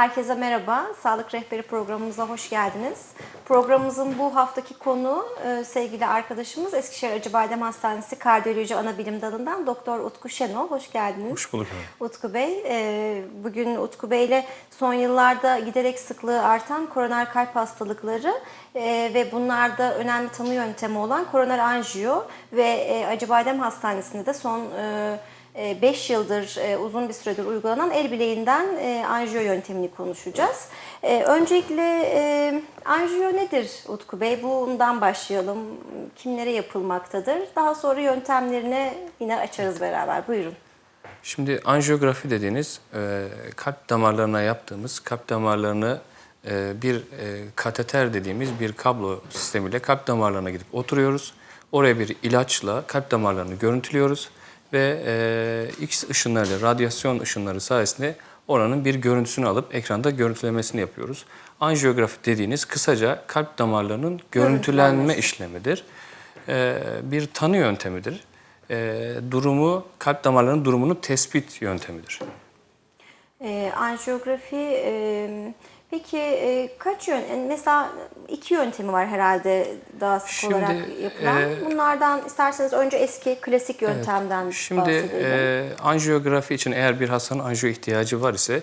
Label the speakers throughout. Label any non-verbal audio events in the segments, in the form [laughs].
Speaker 1: Herkese merhaba. Sağlık Rehberi programımıza hoş geldiniz. Programımızın bu haftaki konu e, sevgili arkadaşımız Eskişehir Acıbadem Hastanesi Kardiyoloji Anabilim Dalı'ndan Doktor Utku Şenol. Hoş geldiniz.
Speaker 2: Hoş bulduk.
Speaker 1: Utku Bey, e, bugün Utku Bey ile son yıllarda giderek sıklığı artan koroner kalp hastalıkları e, ve bunlarda önemli tanı yöntemi olan koroner anjiyo ve Acıbadem Hastanesi'nde de son 5 yıldır e, uzun bir süredir uygulanan el bileğinden e, anjiyo yöntemini konuşacağız. E, Öncelikle e, anjiyo nedir Utku Bey? Bundan başlayalım. Kimlere yapılmaktadır? Daha sonra yöntemlerini yine açarız beraber. Buyurun.
Speaker 2: Şimdi anjiyografi dediğiniz e, kalp damarlarına yaptığımız kalp damarlarını e, bir e, kateter dediğimiz bir kablo sistemiyle kalp damarlarına gidip oturuyoruz. Oraya bir ilaçla kalp damarlarını görüntülüyoruz ve e, X ışınları, radyasyon ışınları sayesinde oranın bir görüntüsünü alıp ekranda görüntülemesini yapıyoruz. Anjiyografi dediğiniz kısaca kalp damarlarının görüntülenme işlemidir. E, bir tanı yöntemidir. E, durumu, kalp damarlarının durumunu tespit yöntemidir.
Speaker 1: E, anjiyografi e, peki e, kaç yön e, mesela iki yöntemi var herhalde daha sık
Speaker 2: Şimdi,
Speaker 1: olarak yapılan.
Speaker 2: e,
Speaker 1: Bunlardan isterseniz önce eski klasik yöntemden
Speaker 2: Şimdi
Speaker 1: bahsedelim.
Speaker 2: e, anjiyografi için eğer bir hastanın anjiyo ihtiyacı var ise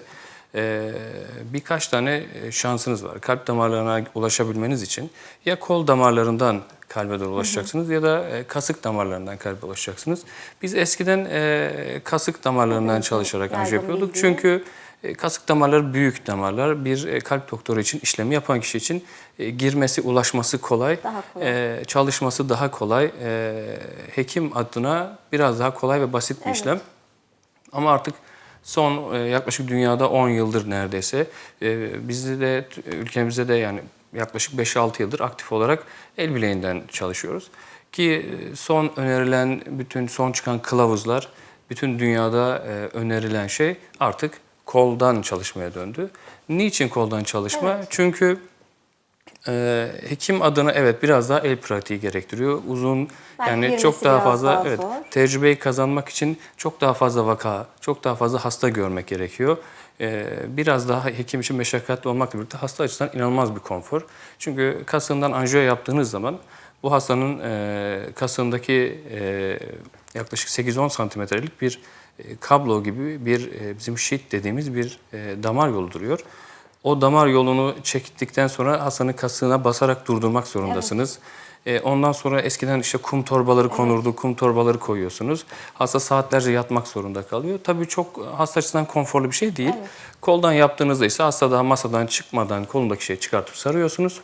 Speaker 2: e, birkaç tane şansınız var. Kalp damarlarına ulaşabilmeniz için ya kol damarlarından kalbe doğru ulaşacaksınız ya da e, kasık damarlarından kalbe ulaşacaksınız. Biz eskiden e, kasık damarlarından
Speaker 1: Hepimizin
Speaker 2: çalışarak anjiyo yapıyorduk. Çünkü kasık damarları büyük damarlar. Bir e, kalp doktoru için, işlemi yapan kişi için e, girmesi, ulaşması kolay.
Speaker 1: Daha kolay.
Speaker 2: E, çalışması daha kolay. E, hekim adına biraz daha kolay ve basit bir
Speaker 1: Evet.
Speaker 2: işlem. Ama artık son e, yaklaşık dünyada 10 yıldır neredeyse e, bizde de ülkemizde de yani yaklaşık 5-6 yıldır aktif olarak el bileğinden çalışıyoruz. Ki e, son önerilen bütün son çıkan kılavuzlar bütün dünyada e, önerilen şey artık koldan çalışmaya döndü. Niçin koldan çalışma? Çünkü e, hekim adına evet biraz daha el pratiği gerektiriyor. Uzun
Speaker 1: Belki
Speaker 2: yani çok daha fazla
Speaker 1: daha
Speaker 2: evet
Speaker 1: zor.
Speaker 2: tecrübeyi kazanmak için çok daha fazla vaka, çok daha fazla hasta görmek gerekiyor. Ee, biraz daha hekim için meşakkatli olmakla birlikte hasta açısından inanılmaz bir konfor. Çünkü kasından anjiyo yaptığınız zaman bu hastanın e, kasındaki e, yaklaşık 8-10 santimetrelik bir e, kablo gibi bir e, bizim sheet dediğimiz bir e, damar yolu duruyor. O damar yolunu çektikten sonra hastanın kasığına basarak durdurmak zorundasınız. E, ondan sonra eskiden işte kum torbaları konurdu, kum torbaları koyuyorsunuz. Hasta saatlerce yatmak zorunda kalıyor. Tabii çok hasta açısından konforlu bir şey değil. Koldan yaptığınızda ise hasta daha masadan çıkmadan kolundaki şeyi çıkartıp sarıyorsunuz.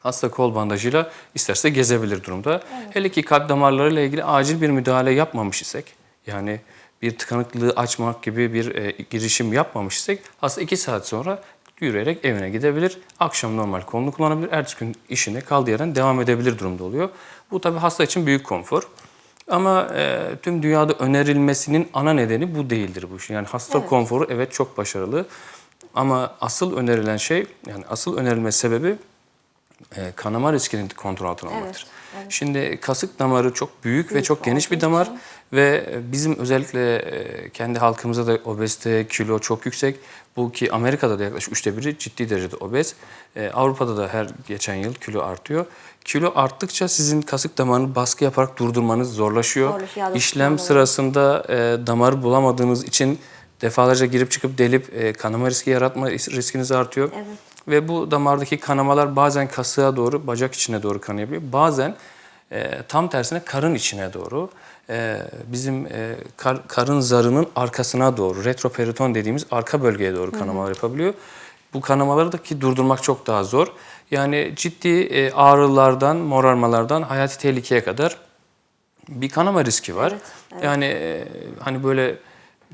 Speaker 2: Hasta kol bandajıyla isterse gezebilir durumda. Hele ki kalp damarlarıyla ilgili acil bir müdahale yapmamış isek, yani bir tıkanıklığı açmak gibi bir e, girişim yapmamış isek, hasta 2 saat sonra yürüyerek evine gidebilir. Akşam normal kolunu kullanabilir. Ertesi gün işine kaldığı yerden devam edebilir durumda oluyor. Bu tabii hasta için büyük konfor. Ama e, tüm dünyada önerilmesinin ana nedeni bu değildir bu işin. Yani hasta
Speaker 1: Evet.
Speaker 2: konforu evet çok başarılı. Ama asıl önerilen şey, yani asıl önerilme sebebi e, kanama riskinin kontrol altına
Speaker 1: Evet,
Speaker 2: almaktır. Şimdi kasık damarı çok büyük, ve
Speaker 1: Büyük
Speaker 2: çok geniş bir damar
Speaker 1: için.
Speaker 2: Ve e, bizim özellikle e, kendi halkımızda da obezite, kilo çok yüksek. Bu ki Amerika'da da yaklaşık üçte biri ciddi derecede obez. E, Avrupa'da da her geçen yıl kilo artıyor. Kilo arttıkça sizin kasık damarını baskı yaparak durdurmanız zorlaşıyor.
Speaker 1: Yağlı
Speaker 2: İşlem sırasında damarı bulamadığınız için defalarca girip çıkıp delip kanama riski yaratma riskiniz artıyor.
Speaker 1: Evet.
Speaker 2: Ve bu damardaki kanamalar bazen kasığa doğru, bacak içine doğru kanayabiliyor. Bazen e, tam tersine karın içine doğru, bizim e, kar- karın zarının arkasına doğru, retroperiton dediğimiz arka bölgeye doğru kanamalar yapabiliyor. Bu kanamaları da ki durdurmak çok daha zor. Yani ciddi e, ağrılardan, morarmalardan hayati tehlikeye kadar bir kanama riski var.
Speaker 1: Evet, evet.
Speaker 2: Yani e, hani böyle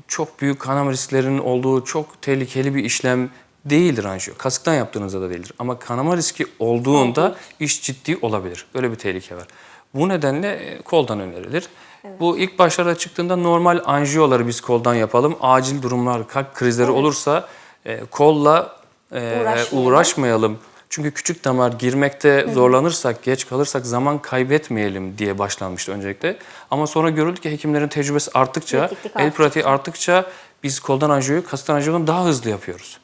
Speaker 2: çok büyük kanama risklerinin olduğu çok tehlikeli bir işlem değildir anjiyo. Kasıktan yaptığınızda da değildir. Ama kanama riski olduğunda iş ciddi olabilir. Böyle bir tehlike var. Bu nedenle koldan önerilir. Bu ilk başlarda çıktığında normal anjiyoları biz koldan yapalım. Acil durumlar, kalp krizleri olursa e, kolla e,
Speaker 1: Uğraşmayalım.
Speaker 2: uğraşmayalım. Çünkü küçük damar girmekte zorlanırsak, geç kalırsak zaman kaybetmeyelim diye başlanmıştı öncelikle. Ama sonra görüldü ki hekimlerin tecrübesi arttıkça,
Speaker 1: Pratiklik
Speaker 2: el pratiği arttıkça biz koldan anjiyoyu kasıktan anjiyodan daha hızlı yapıyoruz.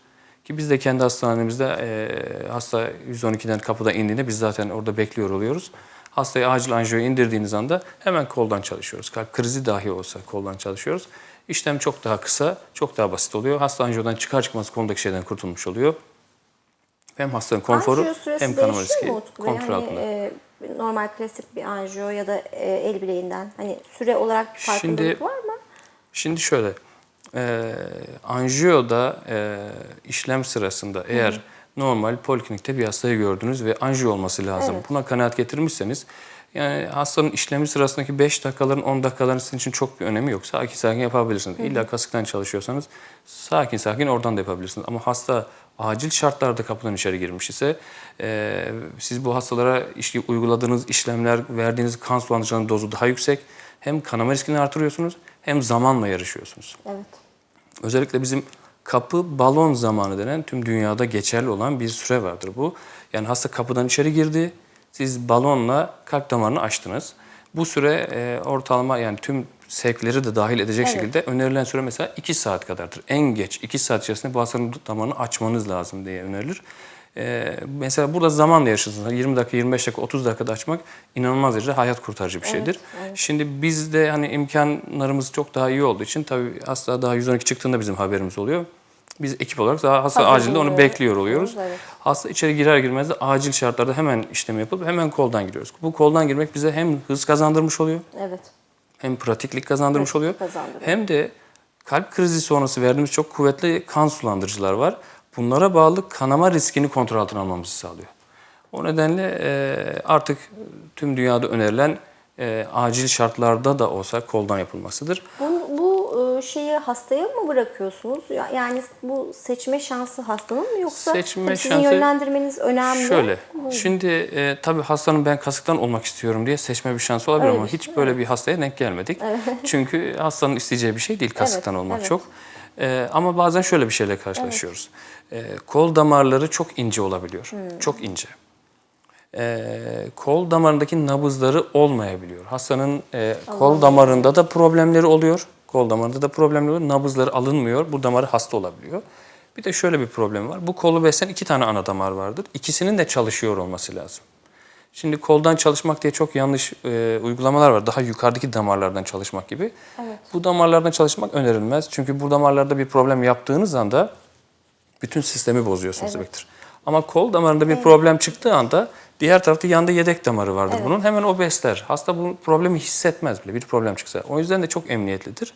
Speaker 2: Ki biz de kendi hastanemizde e, hasta 112'den kapıda indiğinde biz zaten orada bekliyor oluyoruz. Hastayı acil anjiyoya indirdiğiniz anda hemen koldan çalışıyoruz. Kalp krizi dahi olsa koldan çalışıyoruz. İşlem çok daha kısa, çok daha basit oluyor. Hasta anjiyodan çıkar çıkmaz kolundaki şeyden kurtulmuş oluyor. Hem hastanın konforu hem kanama riski kontrol
Speaker 1: Hani,
Speaker 2: altında.
Speaker 1: e, normal klasik bir anjiyo ya da e, el bileğinden hani süre olarak bir
Speaker 2: Şimdi-
Speaker 1: var mı?
Speaker 2: Şimdi şöyle, e, anjiyoda e, işlem sırasında eğer normal poliklinikte bir hastayı gördünüz ve anjiyo olması lazım.
Speaker 1: Evet.
Speaker 2: Buna kanaat getirmişseniz yani hastanın işlemi sırasındaki 5 dakikaların 10 dakikaların sizin için çok bir önemi yok. Sakin sakin yapabilirsiniz. İlla kasıktan çalışıyorsanız sakin sakin oradan da yapabilirsiniz. Ama hasta acil şartlarda kapıdan içeri girmiş ise e, siz bu hastalara işte uyguladığınız işlemler, verdiğiniz kan sulandırıcıların dozu daha yüksek. Hem kanama riskini artırıyorsunuz hem zamanla yarışıyorsunuz.
Speaker 1: Evet.
Speaker 2: Özellikle bizim kapı balon zamanı denen tüm dünyada geçerli olan bir süre vardır bu. Yani hasta kapıdan içeri girdi, siz balonla kalp damarını açtınız. Bu süre e, ortalama yani tüm sevkleri de dahil edecek
Speaker 1: Evet.
Speaker 2: şekilde önerilen süre mesela 2 saat kadardır. En geç 2 saat içerisinde bu hastanın damarını açmanız lazım diye önerilir. E, mesela burada zamanla yaşıyorsunuz. 20 dakika, 25 dakika, 30 dakikada açmak inanılmaz derecede hayat kurtarıcı bir şeydir. Şimdi bizde hani imkanlarımız çok daha iyi olduğu için tabii hasta daha 112 çıktığında bizim haberimiz oluyor. Biz ekip olarak daha hasta
Speaker 1: Hazır
Speaker 2: acilde onu bekliyor oluyoruz.
Speaker 1: Evet.
Speaker 2: Hasta içeri girer girmez de acil şartlarda hemen işlemi yapıp hemen koldan giriyoruz. Bu koldan girmek bize hem hız kazandırmış oluyor,
Speaker 1: Evet.
Speaker 2: hem pratiklik kazandırmış
Speaker 1: Pratiklik
Speaker 2: oluyor.
Speaker 1: kazandırıyor.
Speaker 2: Hem de kalp krizi sonrası verdiğimiz çok kuvvetli kan sulandırıcılar var. Bunlara bağlı kanama riskini kontrol altına almamızı sağlıyor. O nedenle e, artık tüm dünyada önerilen e, acil şartlarda da olsa koldan yapılmasıdır.
Speaker 1: Bu, bu e, şeyi hastaya mı bırakıyorsunuz? Ya- Yani bu seçme şansı hastanın mı yoksa
Speaker 2: Seçme
Speaker 1: sizin
Speaker 2: şansı-
Speaker 1: yönlendirmeniz önemli.
Speaker 2: Şöyle,
Speaker 1: Buyurun.
Speaker 2: şimdi e, tabii hastanın ben kasıktan olmak istiyorum diye seçme bir şansı olabilir
Speaker 1: Öyle
Speaker 2: ama hiç böyle bir hastaya denk gelmedik. Çünkü hastanın isteyeceği bir şey değil kasıktan
Speaker 1: Evet,
Speaker 2: olmak
Speaker 1: evet.
Speaker 2: çok. E, ama bazen şöyle bir şeyle karşılaşıyoruz. E, kol damarları çok ince olabiliyor,
Speaker 1: Hmm.
Speaker 2: çok ince. E, kol damarındaki nabızları olmayabiliyor. Hastanın e, kol damarında da problemleri oluyor. Kol damarında da problemleri oluyor. Nabızları alınmıyor. Bu damarı hasta olabiliyor. Bir de şöyle bir problem var. Bu kolu besleyen iki tane ana damar vardır. İkisinin de çalışıyor olması lazım. Şimdi koldan çalışmak diye çok yanlış e, uygulamalar var. Daha yukarıdaki damarlardan çalışmak gibi. Bu damarlardan çalışmak önerilmez. Çünkü bu damarlarda bir problem yaptığınız anda bütün sistemi bozuyorsunuz demektir. Ama kol damarında bir problem çıktığı anda diğer tarafta yanında yedek damarı vardır bunun. Hemen o besler. Hasta bu problemi hissetmez bile bir problem çıksa. O yüzden de çok emniyetlidir.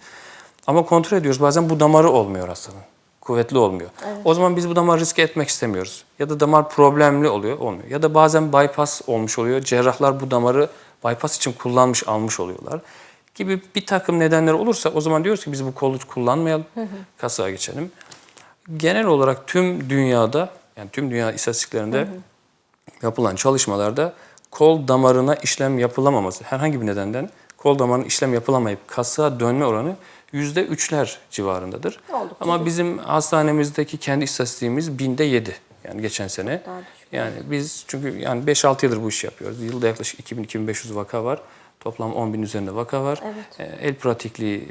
Speaker 2: Ama kontrol ediyoruz. Bazen bu damarı olmuyor hastanın. Kuvvetli olmuyor. O zaman biz bu damarı riske etmek istemiyoruz. Ya da damar problemli oluyor, olmuyor. Ya da bazen bypass olmuş oluyor. Cerrahlar bu damarı bypass için kullanmış, almış oluyorlar. Gibi bir takım nedenler olursa o zaman diyoruz ki biz bu kolu kullanmayalım, kasaya geçelim genel olarak tüm dünyada yani tüm dünya istatistiklerinde yapılan çalışmalarda kol damarına işlem yapılamaması herhangi bir nedenden kol damarına işlem yapılamayıp kasığa dönme oranı yüzde üçler civarındadır.
Speaker 1: Oldukça
Speaker 2: Ama bizim hastanemizdeki kendi istatistiğimiz binde yedi. Yani geçen sene. Yani biz çünkü yani 5-6 yıldır bu işi yapıyoruz. Yılda yaklaşık 2000-2500 vaka var. Toplam 10 bin üzerinde vaka var.
Speaker 1: Evet.
Speaker 2: E, El pratikliği e,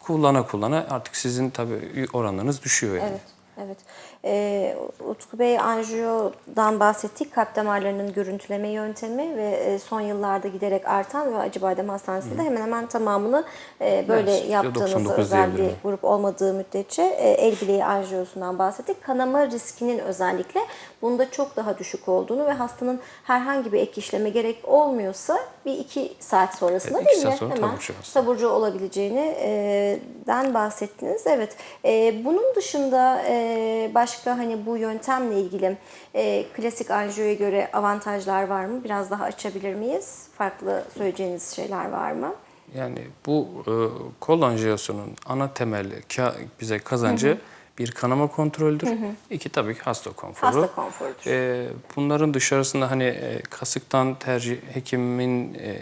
Speaker 2: kullana kullana artık sizin tabii oranlarınız düşüyor yani.
Speaker 1: Evet, evet. Ee, Utku Bey anjiyodan bahsettik. Kalp damarlarının görüntüleme yöntemi ve e, son yıllarda giderek artan ve Acıbadem Hastanesi'nde hemen hemen tamamını e, böyle
Speaker 2: Evet,
Speaker 1: yaptığınız
Speaker 2: 99
Speaker 1: özel bir grup olmadığı müddetçe e, el bileği anjiyosundan bahsettik. Kanama riskinin özellikle bunda çok daha düşük olduğunu ve hastanın herhangi bir ek işleme gerek olmuyorsa bir iki saat sonrasında
Speaker 2: Evet, iki
Speaker 1: değil mi?
Speaker 2: saat sonra
Speaker 1: Hemen
Speaker 2: taburcu
Speaker 1: taburcu olabileceğini e, den bahsettiniz. Evet. E, bunun dışında e, başka hani bu yöntemle ilgili e, klasik anjiyoya göre avantajlar var mı? Biraz daha açabilir miyiz? Farklı söyleyeceğiniz şeyler var mı?
Speaker 2: Yani bu e, kol anjiyosunun ana temeli ka- bize kazancı bir kanama kontrolüdür. İki tabii ki hasta konforu.
Speaker 1: Hasta konforudur.
Speaker 2: E, bunların dışarısında hani e, kasıktan tercih hekimin e,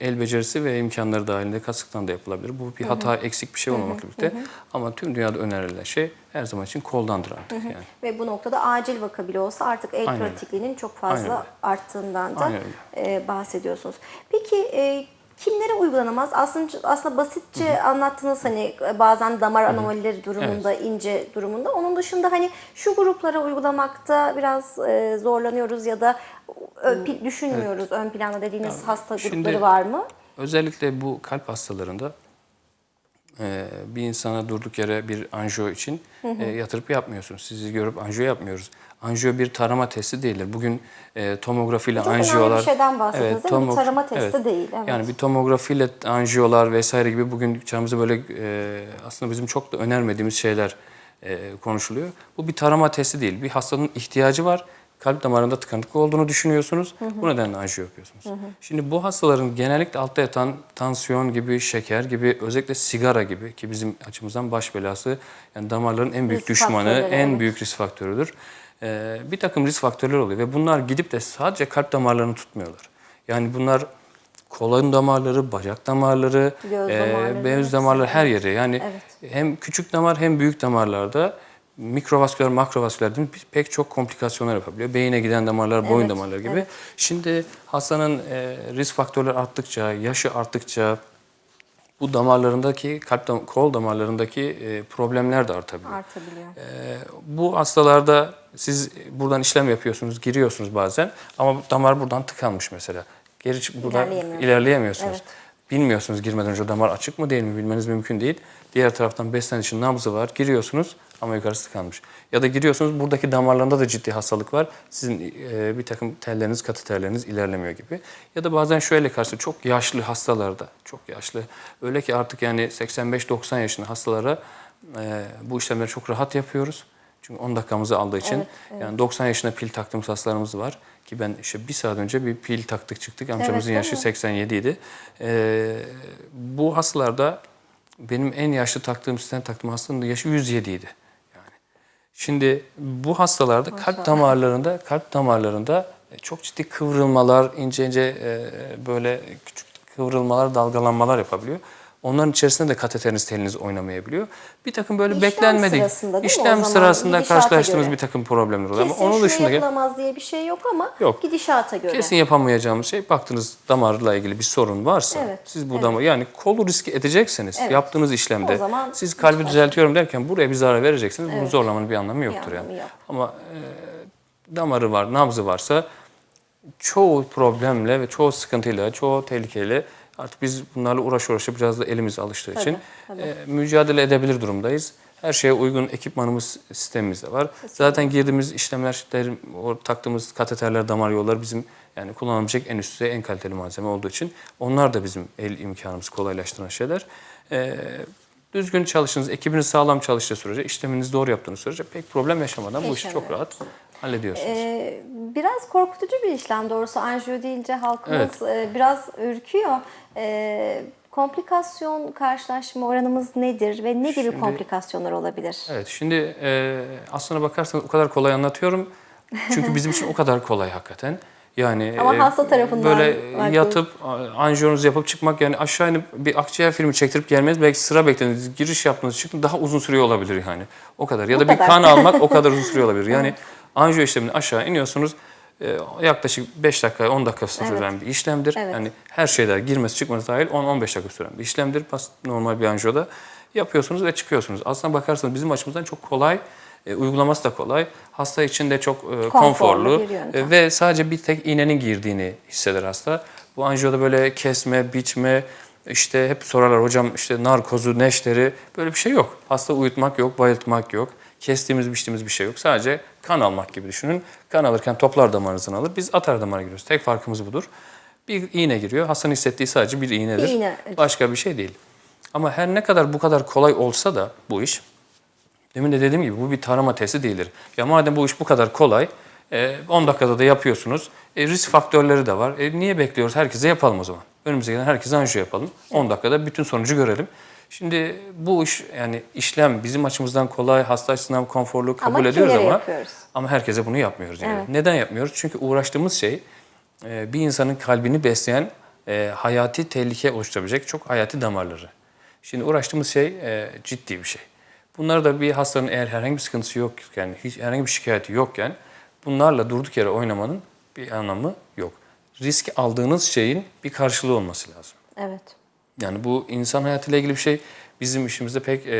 Speaker 2: el becerisi ve imkanları dahilinde kasıktan da yapılabilir. Bu bir hata eksik bir şey olmamakla birlikte. Ama tüm dünyada önerilen şey her zaman için koldandır artık yani.
Speaker 1: Ve bu noktada acil vaka bile olsa artık el
Speaker 2: Aynen öyle.
Speaker 1: pratikliğinin çok
Speaker 2: Aynen
Speaker 1: fazla
Speaker 2: öyle.
Speaker 1: arttığından da
Speaker 2: Aynen
Speaker 1: bahsediyorsunuz. Peki kimlere uygulanamaz? Aslında aslında basitçe anlattınız hani bazen damar anomalileri durumunda, ince durumunda. Onun dışında hani şu gruplara uygulamakta biraz e, zorlanıyoruz ya da ö- pi- düşünmüyoruz ön planda dediğiniz hasta
Speaker 2: şimdi-
Speaker 1: grupları var mı?
Speaker 2: Özellikle bu kalp hastalarında e, bir insana durduk yere bir anjiyo için e, yatırıp yapmıyorsunuz. Sizi görüp anjiyo yapmıyoruz. Anjiyo bir tarama testi değildir. Bugün e, tomografiyle
Speaker 1: Çok önemli bir
Speaker 2: anjiyolar...
Speaker 1: şeyden bahsediyoruz değil mi? Bir
Speaker 2: tomo-
Speaker 1: tarama testi değil, evet.
Speaker 2: Yani bir tomografiyle anjiyolar vesaire gibi bugün çağımızda böyle e, aslında bizim çok da önermediğimiz şeyler e, konuşuluyor. Bu bir tarama testi değil. Bir hastanın ihtiyacı var. Kalp damarında tıkanıklık olduğunu düşünüyorsunuz. Bu nedenle anjiyo yapıyorsunuz. Şimdi bu hastaların genellikle altta yatan tansiyon gibi, şeker gibi, özellikle sigara gibi ki bizim açımızdan baş belası yani damarların en büyük
Speaker 1: Risk
Speaker 2: düşmanı,
Speaker 1: faktörleri,
Speaker 2: en büyük risk faktörüdür. Ee, bir takım risk faktörleri oluyor ve bunlar gidip de sadece kalp damarlarını tutmuyorlar. Yani bunlar kolon damarları, bacak damarları,
Speaker 1: Göz
Speaker 2: e,
Speaker 1: damarları,
Speaker 2: göz damarları her yere. Yani
Speaker 1: Evet.
Speaker 2: hem küçük damar hem büyük damarlarda mikrovasküler, makrovasküler değil mi? pek çok komplikasyonlar yapabiliyor. Beyine giden damarlar, boyun
Speaker 1: Evet,
Speaker 2: damarları gibi.
Speaker 1: evet.
Speaker 2: Şimdi hastanın e, risk faktörleri arttıkça, yaşı arttıkça bu damarlarındaki kalp dam- kol damarlarındaki e, problemler de artabiliyor.
Speaker 1: Artabiliyor.
Speaker 2: Ee, bu hastalarda siz buradan işlem yapıyorsunuz, giriyorsunuz bazen ama damar buradan tıkanmış mesela. Geri buradan
Speaker 1: İlerleyemiyorsunuz.
Speaker 2: ilerleyemiyorsunuz.
Speaker 1: Evet.
Speaker 2: Bilmiyorsunuz girmeden önce damar açık mı değil mi bilmeniz mümkün değil. Diğer taraftan beslenişin nabzı var. Giriyorsunuz ama yukarısı tıkanmış. Ya da giriyorsunuz buradaki damarlarında da ciddi hastalık var. Sizin e, bir takım telleriniz, katı telleriniz ilerlemiyor gibi. Ya da bazen şöyle karşı çok yaşlı hastalarda, çok yaşlı öyle ki artık yani 85-90 yaşında hastalara e, bu işlemleri çok rahat yapıyoruz. Çünkü 10 dakikamızı aldığı için.
Speaker 1: Evet,
Speaker 2: Yani 90 yaşında pil taktığımız hastalarımız var. Ki ben işte bir saat önce bir pil taktık çıktık. Amcamızın
Speaker 1: değil
Speaker 2: yaşı
Speaker 1: mi?
Speaker 2: 87 idi. Ee, bu hastalarda benim en yaşlı taktığım stent taktığım hastanın yaşı 107 idi. Şimdi bu hastalarda kalp damarlarında kalp damarlarında çok ciddi kıvrılmalar, ince ince e, böyle küçük kıvrılmalar, dalgalanmalar yapabiliyor. Onların içerisinde de kateteriniz teliniz oynamayabiliyor. Bir takım böyle
Speaker 1: İşlem
Speaker 2: beklenmedik
Speaker 1: sırasında
Speaker 2: işlem sırasında karşılaştığımız
Speaker 1: göre.
Speaker 2: bir takım problemler oluyor.
Speaker 1: Kesin
Speaker 2: Ama onun dışında
Speaker 1: yapılamaz diye bir şey yok ama
Speaker 2: Yok.
Speaker 1: gidişata göre.
Speaker 2: Kesin yapamayacağımız şey baktınız damarla ilgili bir sorun varsa
Speaker 1: Evet,
Speaker 2: siz bu
Speaker 1: evet.
Speaker 2: damar yani kolu riske edecekseniz
Speaker 1: Evet.
Speaker 2: yaptığınız işlemde
Speaker 1: zaman
Speaker 2: siz kalbi
Speaker 1: lütfen.
Speaker 2: düzeltiyorum derken buraya bir zarar vereceksiniz. Bunu
Speaker 1: Evet.
Speaker 2: zorlamanın bir anlamı yoktur
Speaker 1: anlamı
Speaker 2: yani.
Speaker 1: yok.
Speaker 2: Ama e, damarı var, nabzı varsa çoğu problemle ve çoğu sıkıntıyla, çoğu tehlikeyle artık biz bunlarla uğraş uğraşa biraz da elimiz alıştığı için
Speaker 1: tabii.
Speaker 2: e, mücadele edebilir durumdayız. Her şeye uygun ekipmanımız, sistemimiz de var. Zaten girdiğimiz işlemler, o taktığımız kateterler, damar yolları bizim yani kullanılabilecek en üst düzey, en kaliteli malzeme olduğu için onlar da bizim el imkanımızı kolaylaştıran şeyler. E, düzgün çalışınız, ekibiniz sağlam çalıştığı sürece, işleminizi doğru yaptığınız sürece pek problem yaşamadan bu işi çok
Speaker 1: Yaşamıyor.
Speaker 2: rahat hallediyorsunuz.
Speaker 1: Ee, biraz korkutucu bir işlem doğrusu anjiyo deyince halkımız e, biraz ürküyor. Ee, komplikasyon karşılaşma oranımız nedir ve ne gibi
Speaker 2: Şimdi-
Speaker 1: komplikasyonlar olabilir?
Speaker 2: Evet şimdi e, aslına bakarsanız o kadar kolay anlatıyorum. Çünkü bizim için o kadar kolay hakikaten. Yani [laughs]
Speaker 1: Ama
Speaker 2: e,
Speaker 1: hasta tarafından
Speaker 2: böyle
Speaker 1: bakıyoruz.
Speaker 2: yatıp anjiyonuzu yapıp çıkmak yani aşağı inip bir akciğer filmi çektirip gelmeniz belki sıra beklediniz, giriş yaptınız, çıktınız daha uzun sürüyor olabilir yani. O kadar. Ya
Speaker 1: O
Speaker 2: da bir
Speaker 1: kadar.
Speaker 2: kan almak o [laughs] kadar uzun sürüyor olabilir. Yani anjiyo işlemini aşağı iniyorsunuz. e, yaklaşık 5 dakika 10 dakika süren bir işlemdir.
Speaker 1: Evet.
Speaker 2: Yani her şeyler girmesi çıkması dahil 10-15 dakika süren bir işlemdir. Normal bir anjiyoda yapıyorsunuz ve çıkıyorsunuz. Aslına bakarsanız bizim açımızdan çok kolay, e, uygulaması da kolay. Hasta için de çok e, konforlu,
Speaker 1: yöntem.
Speaker 2: e, ve sadece bir tek iğnenin girdiğini hisseder hasta. Bu anjiyoda böyle kesme, biçme, işte hep sorarlar hocam işte narkozu, neşteri böyle bir şey yok. Hasta uyutmak yok, bayıltmak yok. Kestiğimiz, biçtiğimiz bir şey yok. Sadece kan almak gibi düşünün. Kan alırken toplar damarınızdan alır. Biz atar damara giriyoruz. Tek farkımız budur. Bir iğne giriyor. Hastanın hissettiği sadece bir iğnedir.
Speaker 1: Bir iğne.
Speaker 2: Başka bir şey değil. Ama her ne kadar bu kadar kolay olsa da bu iş, demin de dediğim gibi bu bir tarama testi değildir. Ya madem bu iş bu kadar kolay, e, 10 dakikada da yapıyorsunuz, e, risk faktörleri de var. E, niye bekliyoruz? Herkese yapalım o zaman. Önümüze gelen herkese anjiyo yapalım. 10 dakikada bütün sonucu görelim. Şimdi bu iş yani işlem bizim açımızdan kolay, hasta açısından konforlu kabul
Speaker 1: Ama
Speaker 2: ediyoruz ama
Speaker 1: yapıyoruz?
Speaker 2: ama herkese bunu yapmıyoruz yani.
Speaker 1: Evet.
Speaker 2: Neden yapmıyoruz? Çünkü uğraştığımız şey e, bir insanın kalbini besleyen e, hayati tehlike oluşturabilecek çok hayati damarları. Şimdi uğraştığımız şey e, ciddi bir şey. Bunlar da bir hastanın eğer herhangi bir sıkıntısı yokken, hiç herhangi bir şikayeti yokken bunlarla durduk yere oynamanın bir anlamı yok. Risk aldığınız şeyin bir karşılığı olması lazım.
Speaker 1: Evet.
Speaker 2: Yani bu insan hayatıyla ilgili bir şey bizim işimizde pek e,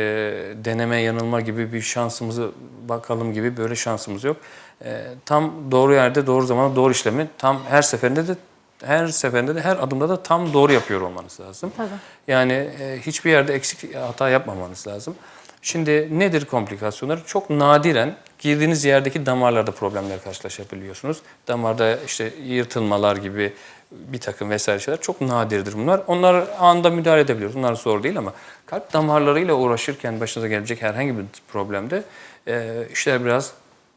Speaker 2: deneme yanılma gibi bir şansımızı bakalım gibi böyle şansımız yok. E, tam doğru yerde doğru zamanda doğru işlemi tam her seferinde de her seferinde de her adımda da tam doğru yapıyor olmanız lazım.
Speaker 1: Tabii.
Speaker 2: Yani e, hiçbir yerde eksik hata yapmamanız lazım. Şimdi nedir komplikasyonlar? Çok nadiren girdiğiniz yerdeki damarlarda problemler karşılaşabiliyorsunuz. Damarda işte yırtılmalar gibi bir takım vesaire şeyler çok nadirdir bunlar. Onlar anında müdahale edebiliyoruz. Bunlar zor değil ama kalp damarlarıyla uğraşırken başınıza gelecek herhangi bir problemde e, işler biraz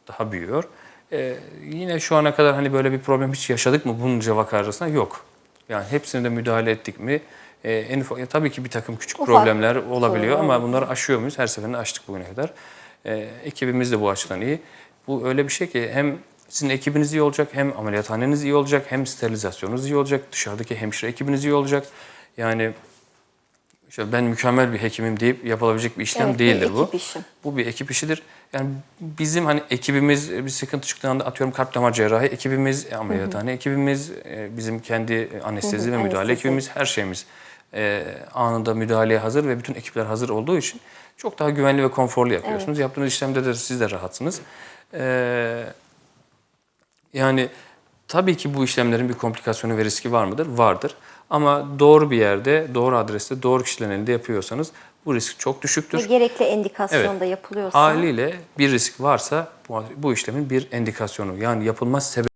Speaker 2: daha büyüyor. E, yine şu ana kadar hani böyle bir problem hiç yaşadık mı bunca vaka arasında? Yok. Yani hepsine de müdahale ettik mi? E, en ufak, ya tabii ki bir takım küçük
Speaker 1: Ufak
Speaker 2: problemler olabiliyor
Speaker 1: sorunlar
Speaker 2: ama bunları aşıyor muyuz? Her seferinde açtık bugüne kadar. E, ekibimiz de bu açıdan iyi. Bu öyle bir şey ki hem sizin ekibiniz iyi olacak, hem ameliyathaneniz iyi olacak, hem sterilizasyonunuz iyi olacak, dışarıdaki hemşire ekibiniz iyi olacak. Yani işte ben mükemmel bir hekimim deyip yapılabilecek bir işlem
Speaker 1: Evet, bir
Speaker 2: değildir bu.
Speaker 1: ekip işi.
Speaker 2: Bu bir ekip işidir. Yani bizim hani ekibimiz bir sıkıntı çıktığında atıyorum kalp damar cerrahi ekibimiz, ameliyathane ekibimiz, e, bizim kendi anestezi ve müdahale
Speaker 1: anestezi.
Speaker 2: ekibimiz, her şeyimiz e, anında müdahaleye hazır ve bütün ekipler hazır olduğu için çok daha güvenli ve konforlu yapıyorsunuz. Yaptığınız işlemde de siz de rahatsınız. E, yani tabii ki bu işlemlerin bir komplikasyonu ve riski var mıdır? Vardır. Ama doğru bir yerde, doğru adreste, doğru kişilerin elinde yapıyorsanız bu risk çok
Speaker 1: Ve
Speaker 2: düşüktür.
Speaker 1: gerekli endikasyonda
Speaker 2: Evet.
Speaker 1: yapılıyorsa
Speaker 2: Haliyle bir risk varsa bu, bu işlemin bir endikasyonu yani yapılmaz sebebi